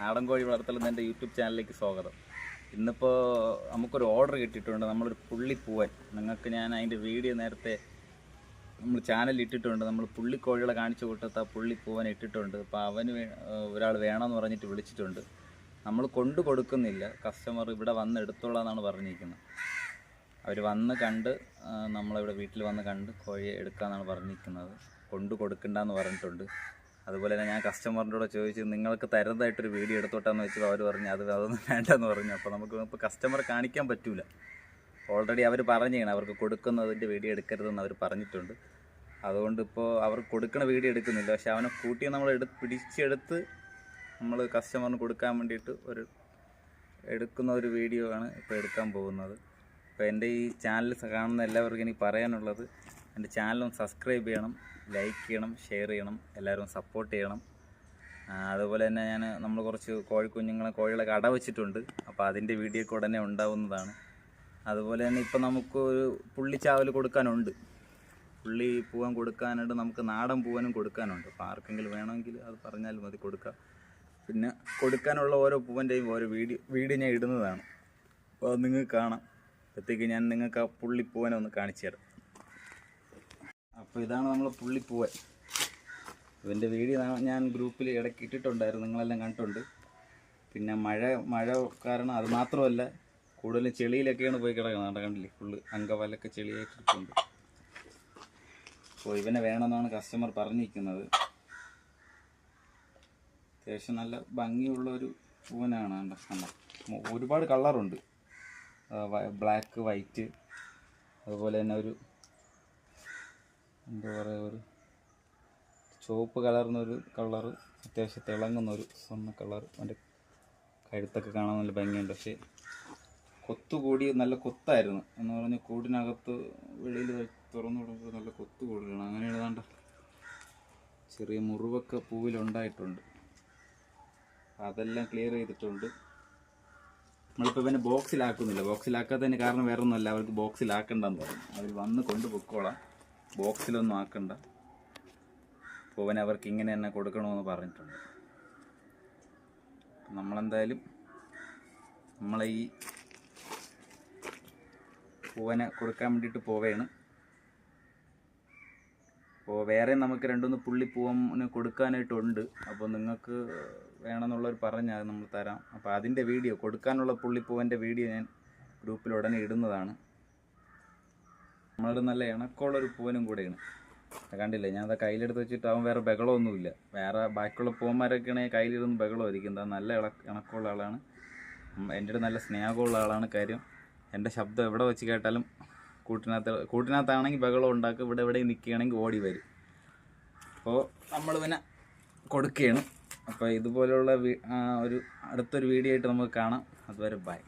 നാടൻ കോഴി വളർത്തലെന്ന് എന്റെ യൂട്യൂബ് ചാനലിലേക്ക് സ്വാഗതം. ഇന്നിപ്പോൾ നമുക്കൊരു ഓർഡർ കിട്ടിയിട്ടുണ്ട്. നമ്മളൊരു പുള്ളിപ്പൂവൻ നിങ്ങൾക്ക് ഞാൻ അതിന്റെ വീഡിയോ നേരത്തെ നമ്മൾ ചാനലിൽ ഇട്ടിട്ടുണ്ട്. നമ്മൾ പുള്ളിക്കോഴികളെ കാണിച്ചു കൊടുത്ത പുള്ളിപ്പൂവൻ ഇട്ടിട്ടുണ്ട്. അപ്പോൾ അവന് ഒരാൾ വേണമെന്ന് പറഞ്ഞിട്ട് വിളിച്ചിട്ടുണ്ട്. നമ്മൾ കൊണ്ടു കൊടുക്കുന്നില്ല. കസ്റ്റമർ ഇവിടെ വന്ന് എടുത്തോളാം എന്നാണ് പറഞ്ഞിരിക്കുന്നത്. അവർ വന്ന് കണ്ട് നമ്മളിവിടെ വീട്ടിൽ വന്ന് കണ്ട് കോഴിയെ എടുക്കാമെന്നാണ് പറഞ്ഞിരിക്കുന്നത്. കൊണ്ടു കൊടുക്കണ്ടെന്ന് പറഞ്ഞിട്ടുണ്ട്. അതുപോലെ തന്നെ ഞാൻ കസ്റ്റമറിന്റെ കൂടെ ചോദിച്ചു നിങ്ങൾക്ക് തരുന്നതായിട്ടൊരു വീഡിയോ എടുത്തോട്ടാന്ന് വെച്ചത് അവർ പറഞ്ഞു അത് അതൊന്നും വേണ്ടെന്ന് പറഞ്ഞു. അപ്പോൾ നമുക്ക് ഇപ്പോൾ കസ്റ്റമറെ കാണിക്കാൻ പറ്റൂല. ഓൾറെഡി അവർ പറഞ്ഞാണ് അവർക്ക് കൊടുക്കുന്നതിന്റെ വീഡിയോ എടുക്കരുതെന്ന് അവർ പറഞ്ഞിട്ടുണ്ട്. അതുകൊണ്ട് ഇപ്പോൾ അവർ കൊടുക്കുന്ന വീഡിയോ എടുക്കുന്നില്ല. പക്ഷെ അവനെ കൂട്ടി നമ്മൾ എടുത്ത് പിടിച്ചെടുത്ത് നമ്മൾ കസ്റ്റമറിന് കൊടുക്കാൻ വേണ്ടിയിട്ട് ഒരു എടുക്കുന്ന ഒരു വീഡിയോ ആണ് ഇപ്പോൾ എടുക്കാൻ പോകുന്നത്. അപ്പോൾ എന്റെ ഈ ചാനൽ കാണുന്ന എല്ലാവർക്കും എനിക്ക് പറയാനുള്ളത് എന്റെ ചാനലും സബ്സ്ക്രൈബ് ചെയ്യണം ലൈക്ക് ചെയ്യണം ഷെയർ ചെയ്യണം എല്ലാവരും സപ്പോർട്ട് ചെയ്യണം. അതുപോലെ തന്നെ ഞാൻ നമ്മൾ കുറച്ച് കോഴിക്കുഞ്ഞുങ്ങളെ കോഴികളൊക്കെ അടവച്ചിട്ടുണ്ട് അപ്പോൾ അതിന്റെ വീഡിയോ ഒക്കെ ഉടനെ ഉണ്ടാവുന്നതാണ്. അതുപോലെ തന്നെ ഇപ്പം നമുക്ക് ഒരു പുള്ളിച്ചാവൽ കൊടുക്കാനുണ്ട്. പുള്ളി പൂവൻ കൊടുക്കാനുണ്ട് നമുക്ക് നാടൻ പൂവനും കൊടുക്കാനുണ്ട്. അപ്പോൾ ആർക്കെങ്കിലും വേണമെങ്കിൽ അത് പറഞ്ഞാൽ മതി കൊടുക്കാം. പിന്നെ കൊടുക്കാനുള്ള ഓരോ പൂവന്റെയും ഓരോ വീഡിയോ വീഡിയോ ഞാൻ ഇടുന്നതാണ്. അപ്പോൾ അത് നിങ്ങൾക്ക് കാണാം. അപ്പോഴത്തേക്ക് ഞാൻ നിങ്ങൾക്ക് ആ പുള്ളിപ്പൂവനെ ഒന്ന് കാണിച്ചു തരാം. അപ്പോൾ ഇതാണ് നമ്മൾ പുള്ളിപ്പൂവൻ ഇവന്റെ വീഡിയോ ഞാൻ ഗ്രൂപ്പിൽ ഇടയ്ക്ക് ഇട്ടിട്ടുണ്ടായിരുന്നു നിങ്ങളെല്ലാം കണ്ടിട്ടുണ്ട്. പിന്നെ മഴ മഴ കാരണം അത് മാത്രമല്ല കൂടുതലും ചെളിയിലൊക്കെയാണ് പോയി കിടക്കുന്നത്. കണ്ടില്ലേ ഫുള്ള് അങ്കവലൊക്കെ ചെളിയായിട്ടിട്ടുണ്ട് അപ്പോൾ ഇവനെ വേണമെന്നാണ് കസ്റ്റമർ പറഞ്ഞിരിക്കുന്നത്. അത്യാവശ്യം നല്ല ഭംഗിയുള്ള ഒരു പൂവനാണ് കണ്ട ഒരുപാട് കളറുണ്ട് ബ്ലാക്ക് വൈറ്റ് അതുപോലെ തന്നെ ഒരു എന്താ പറയുക ഒരു ചുവപ്പ് കളറിനൊരു കളറ് അത്യാവശ്യം തിളങ്ങുന്ന ഒരു സ്വർണ കളർ അതിന്റെ കഴുത്തൊക്കെ കാണാൻ നല്ല ഭംഗിയുണ്ട്. പക്ഷേ കൊത്തു കൂടി നല്ല കൊത്തായിരുന്നു. എന്ന് പറഞ്ഞ് കൂടിനകത്ത് വെളിയിൽ തുറന്നു വിടുമ്പോൾ നല്ല കൊത്തു കൂടുതലാണ് അങ്ങനെ എഴുതാണ്ട് ചെറിയ മുറിവൊക്കെ പൂവിലുണ്ടായിട്ടുണ്ട്. അതെല്ലാം ക്ലിയർ ചെയ്തിട്ടുണ്ട്. നമ്മളിപ്പോൾ ഇവനെ ബോക്സിലാക്കുന്നില്ല ബോക്സിലാക്കാത്തതിന് കാരണം വേറെ ഒന്നുമല്ല അവർക്ക് ബോക്സിലാക്കണ്ടെന്ന് പറഞ്ഞു. അവർ വന്ന് കൊണ്ട് പൊക്കോളാം. ബോക്സിലൊന്നും ആക്കണ്ട. പൂവൻ അവർക്ക് ഇങ്ങനെ തന്നെ കൊടുക്കണമെന്ന് പറഞ്ഞിട്ടുണ്ട്. നമ്മളെന്തായാലും നമ്മളെ ഈ പൂവനെ കൊടുക്കാൻ വേണ്ടിയിട്ട് പോവുകയാണ് അപ്പോൾ വേറെ നമുക്ക് രണ്ടുമൂന്ന് പുള്ളി പൂവന് കൊടുക്കാനായിട്ടുണ്ട്. അപ്പോൾ നിങ്ങൾക്ക് വേണമെന്നുള്ളവർ പറഞ്ഞാൽ നമ്മൾ തരാം. അപ്പോൾ അതിന്റെ വീഡിയോ കൊടുക്കാനുള്ള പുള്ളിപ്പൂവന്റെ വീഡിയോ ഞാൻ ഗ്രൂപ്പിൽ ഉടനെ ഇടുന്നതാണ്. നമ്മളുടെ നല്ല ഇണക്കമുള്ള ഒരു പൂവനും കൂടെയാണ്. കണ്ടില്ലേ? ഞാൻ അത് കയ്യിലെടുത്ത് വെച്ചിട്ട് അവൻ വേറെ ബഹളമൊന്നുമില്ല. വേറെ ബാക്കിയുള്ള പൂവന്മാരൊക്കെ ആണെങ്കിൽ കയ്യിലിരുന്ന് ബഹളമായിരിക്കും. എന്താ നല്ല ഇള ഇണക്കമുള്ള ആളാണ്. എന്റെ ഒരു നല്ല സ്നേഹമുള്ള ആളാണ് കാര്യം. എന്റെ ശബ്ദം എവിടെ വെച്ച് കേട്ടാലും കൂട്ടിനകത്ത് കൂട്ടിനകത്താണെങ്കിൽ ബഹളം ഉണ്ടാക്കും. ഇവിടെ എവിടെയും നിൽക്കുകയാണെങ്കിൽ ഓടി വരും. അപ്പോൾ നമ്മൾ പിന്നെ കൊടുക്കുകയാണ്. അപ്പോൾ ഇതുപോലെയുള്ള ഒരു അടുത്തൊരു വീഡിയോ ആയിട്ട് നമുക്ക് കാണാം. അതുവരെ ബൈ